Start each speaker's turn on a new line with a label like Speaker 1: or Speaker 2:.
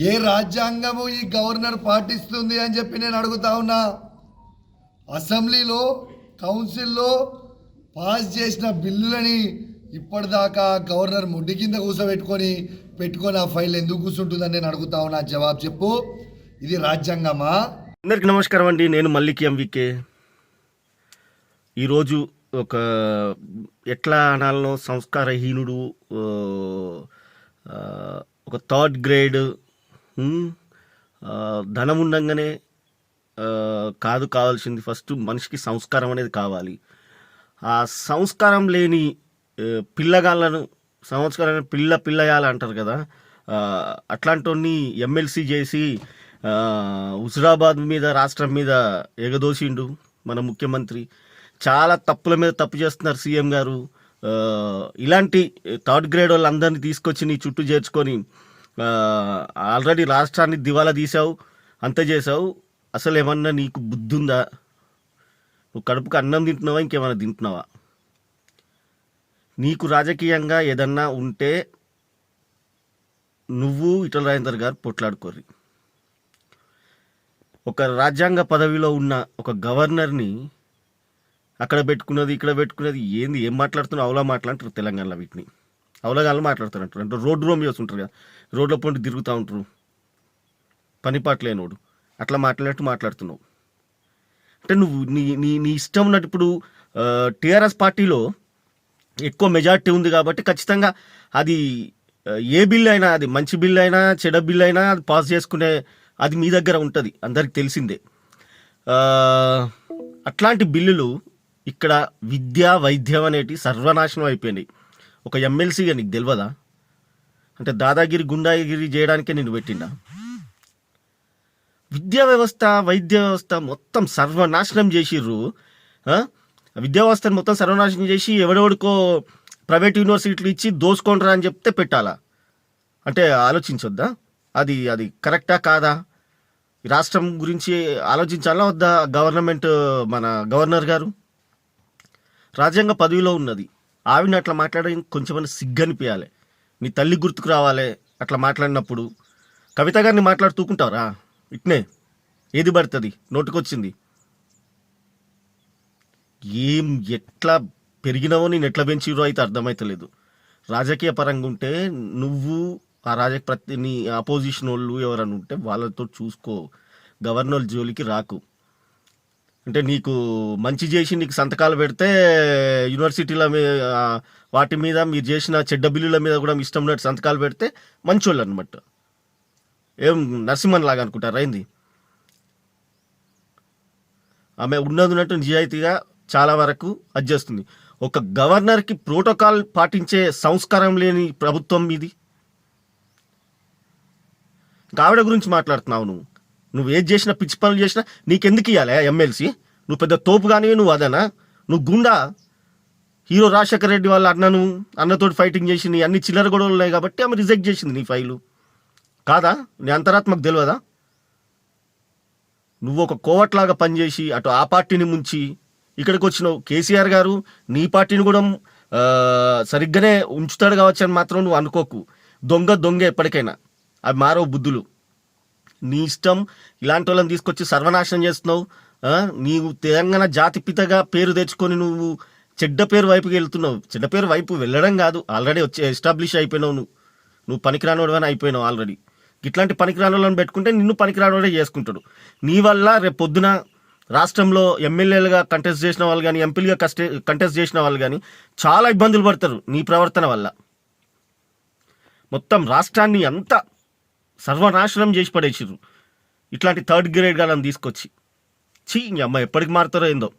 Speaker 1: ఏ రాజ్యాంగము ఈ గవర్నర్ పాటిస్తుంది అని చెప్పి నేను అడుగుతా ఉన్నా? అసెంబ్లీలో కౌన్సిల్లో పాస్ చేసిన బిల్లులని ఇప్పటిదాకా గవర్నర్ ముడ్డి కింద కూర్చోబెట్టుకొని పెట్టుకొని ఆ ఫైల్ ఎందుకు కూర్చుంటుందని నేను అడుగుతా ఉన్నా? జవాబు చెప్పు. ఇది రాజ్యాంగమా?
Speaker 2: అందరికి నమస్కారం అండి. నేను మల్లికి ఎంవికే. ఈరోజు ఒక ఎట్లా అనాలనో సంస్కారహీనుడు ఒక థర్డ్ గ్రేడ్ ధనం ఉండగానే కాదు కావాల్సింది ఫస్ట్ మనిషికి సంస్కారం అనేది కావాలి. ఆ సంస్కారం లేని పిల్లగాళ్ళను సంస్కారం పిల్ల పిల్లయాలు అంటారు కదా అట్లాంటి ఎమ్మెల్సీ చేసి హుజురాబాద్ మీద రాష్ట్రం మీద ఎగదోసిండు మన ముఖ్యమంత్రి. చాలా తప్పుల మీద తప్పు చేస్తున్నారు సీఎం గారు. ఇలాంటి థర్డ్ గ్రేడ్ వాళ్ళందరినీ తీసుకొచ్చి నీ చుట్టూ చేర్చుకొని ఆల్రెడీ రాష్ట్రాన్ని దివాలా తీసావు అంత చేసావు అసలు ఏమన్నా నీకు బుద్ధి ఉందా నువ్వు కడుపుకు అన్నం తింటున్నావా? ఇంకేమైనా తింటున్నావా? నీకు రాజకీయంగా ఏదన్నా ఉంటే నువ్వు ఇటల రాజేందర్ గారు పొట్లాడుకోర్రి. ఒక రాజ్యాంగ పదవిలో ఉన్న ఒక గవర్నర్ని అక్కడ పెట్టుకున్నది ఇక్కడ పెట్టుకున్నది ఏంది ఏం మాట్లాడుతున్నావు? అవలా మాట్లాడుతారు తెలంగాణలో వీటిని. అవలగాళ్ళు మాట్లాడుతారు అంటారు అంటే రోడ్డు రోమియోస్ ఉంటారు కదా రోడ్ల పొంటి తిరుగుతూ ఉంటారు. పనిపాటు లేనోడు. అట్లా మాట్లాడినట్టు మాట్లాడుతున్నావు. అంటే నువ్వు నీ నీ నీ ఇష్టం ఉన్నట్టు ఇప్పుడు టీఆర్ఎస్ పార్టీలో ఎక్కువ మెజారిటీ ఉంది కాబట్టి ఖచ్చితంగా అది ఏ బిల్ అయినా అది మంచి బిల్ అయినా చెడ బిల్ అయినా అది పాస్ చేసుకునే అది మీ దగ్గర ఉంటుంది. అందరికి తెలిసిందే. అట్లాంటి బిల్లులు ఇక్కడ విద్య వైద్యం అనేటి సర్వనాశనం అయిపోయింది. ఒక ఎమ్మెల్సీగా నీకు తెలియదా అంటే దాదాగిరి గుండాగిరి చేయడానికే నేను పెట్టిండా? విద్యా వ్యవస్థ వైద్య వ్యవస్థ మొత్తం సర్వనాశనం చేసిర్రు. విద్యా వ్యవస్థను మొత్తం సర్వనాశనం చేసి ఎవడెవడికో ప్రైవేట్ యూనివర్సిటీలు ఇచ్చి దోసుకోండ్రా అని చెప్తే పెట్టాలా? అంటే ఆలోచించొద్దా? అది అది కరెక్టా కాదా? రాష్ట్రం గురించి ఆలోచించాలా వద్దా? గవర్నమెంట్ మన గవర్నర్ గారు? రాజ్యాంగ పదవిలో ఉన్నది. ఆవిడ అట్లా మాట్లాడడం కొంచెమైనా సిగ్గనిపించాలి నీ తల్లి గుర్తుకు రావాలి అట్లా మాట్లాడినప్పుడు. కవిత గారిని మాట్లాడుతూకుంటారా ఇట్నే. ఏది పడుతుంది? నోటికొచ్చింది. ఏం ఎట్లా పెరిగినావో నేను ఎట్లా పెంచిరో అయితే అర్థమవుతలేదు రాజకీయ పరంగా ఉంటే నువ్వు ఆ రాజకీయ ప్రతి నీ ఆపోజిషన్ వాళ్ళు ఎవరన్నా ఉంటే వాళ్ళతో చూసుకో. గవర్నర్ జోలికి రాకు. అంటే నీకు మంచి చేసి నీకు సంతకాలు పెడితే యూనివర్సిటీల వాటి మీద మీరు చేసిన చెడ్డ బిల్లుల మీద కూడా మీ ఇష్టం ఉన్నట్టు సంతకాలు పెడితే మంచోళ్ళు అనమాట ఏం నరసింహన్ లాగా అనుకుంటారు? అయింది ఆమె ఉన్నది ఉన్నట్టు నిజాయితీగా చాలా వరకు అది చేస్తుంది. ఒక గవర్నర్కి ప్రోటోకాల్ పాటించే సంస్కారం లేని ప్రభుత్వం ఇది. ఆవిడ గురించి మాట్లాడుతున్నావు నువ్వు. నువ్వు ఏది చేసినా పిచ్చి పనులు చేసినా నీకెందుకు ఇవ్వాలి ఎమ్మెల్సీ నువ్వు పెద్ద తోపు కానీ నువ్వు అదనా? నువ్వు గుండా? హీరో రాజశేఖర రెడ్డి వాళ్ళ అన్నను అన్నతోటి ఫైటింగ్ చేసి నీ అన్ని చిల్లర గొడవలు ఉన్నాయి కాబట్టి ఆమె రిజెక్ట్ చేసింది నీ ఫైలు కాదా? నీ అంతరాత్మకు తెలియదా? నువ్వు ఒక కోవట్లాగా పనిచేసి అటు ఆ పార్టీని ముంచి ఇక్కడికి వచ్చినావు. కేసీఆర్ గారు నీ పార్టీని కూడా సరిగ్గానే ఉంచుతాడు కావచ్చు అని మాత్రం నువ్వు అనుకోకు. దొంగ దొంగ ఎప్పటికైనా. అవి మారవు బుద్ధులు. నీ ఇష్టం ఇలాంటి వాళ్ళని తీసుకొచ్చి సర్వనాశనం చేస్తున్నావు. నీవు తెలంగాణ జాతిపితగా పేరు తెచ్చుకొని నువ్వు చెడ్డ పేరు వైపుకి వెళ్తున్నావు. చెడ్డ పేరు వైపు వెళ్ళడం కాదు. ఆల్రెడీ వచ్చి ఎస్టాబ్లిష్ అయిపోయినావు నువ్వు. నువ్వు పనికిరానోడు అయిపోయినావు ఆల్రెడీ. ఇట్లాంటి పనికిరాని వాళ్ళని పెట్టుకుంటే నిన్ను పనికిరానివాడే చేసుకుంటాడు. నీ వల్ల రేపు పొద్దున రాష్ట్రంలో ఎమ్మెల్యేలుగా కంటెస్ట్ చేసిన వాళ్ళు కానీ ఎంపీలుగా కస్టే కంటెస్ట్ చేసిన వాళ్ళు కానీ చాలా ఇబ్బందులు పడతారు నీ ప్రవర్తన వల్ల. మొత్తం రాష్ట్రాన్ని అంతా సర్వనాశనం చేసి పడేసిర్రు. ఇట్లాంటి థర్డ్ గ్రేడ్ గాలను తీసుకొచ్చి. చీ ఇంక అమ్మ ఎప్పటికి మారుతారో ఏందో.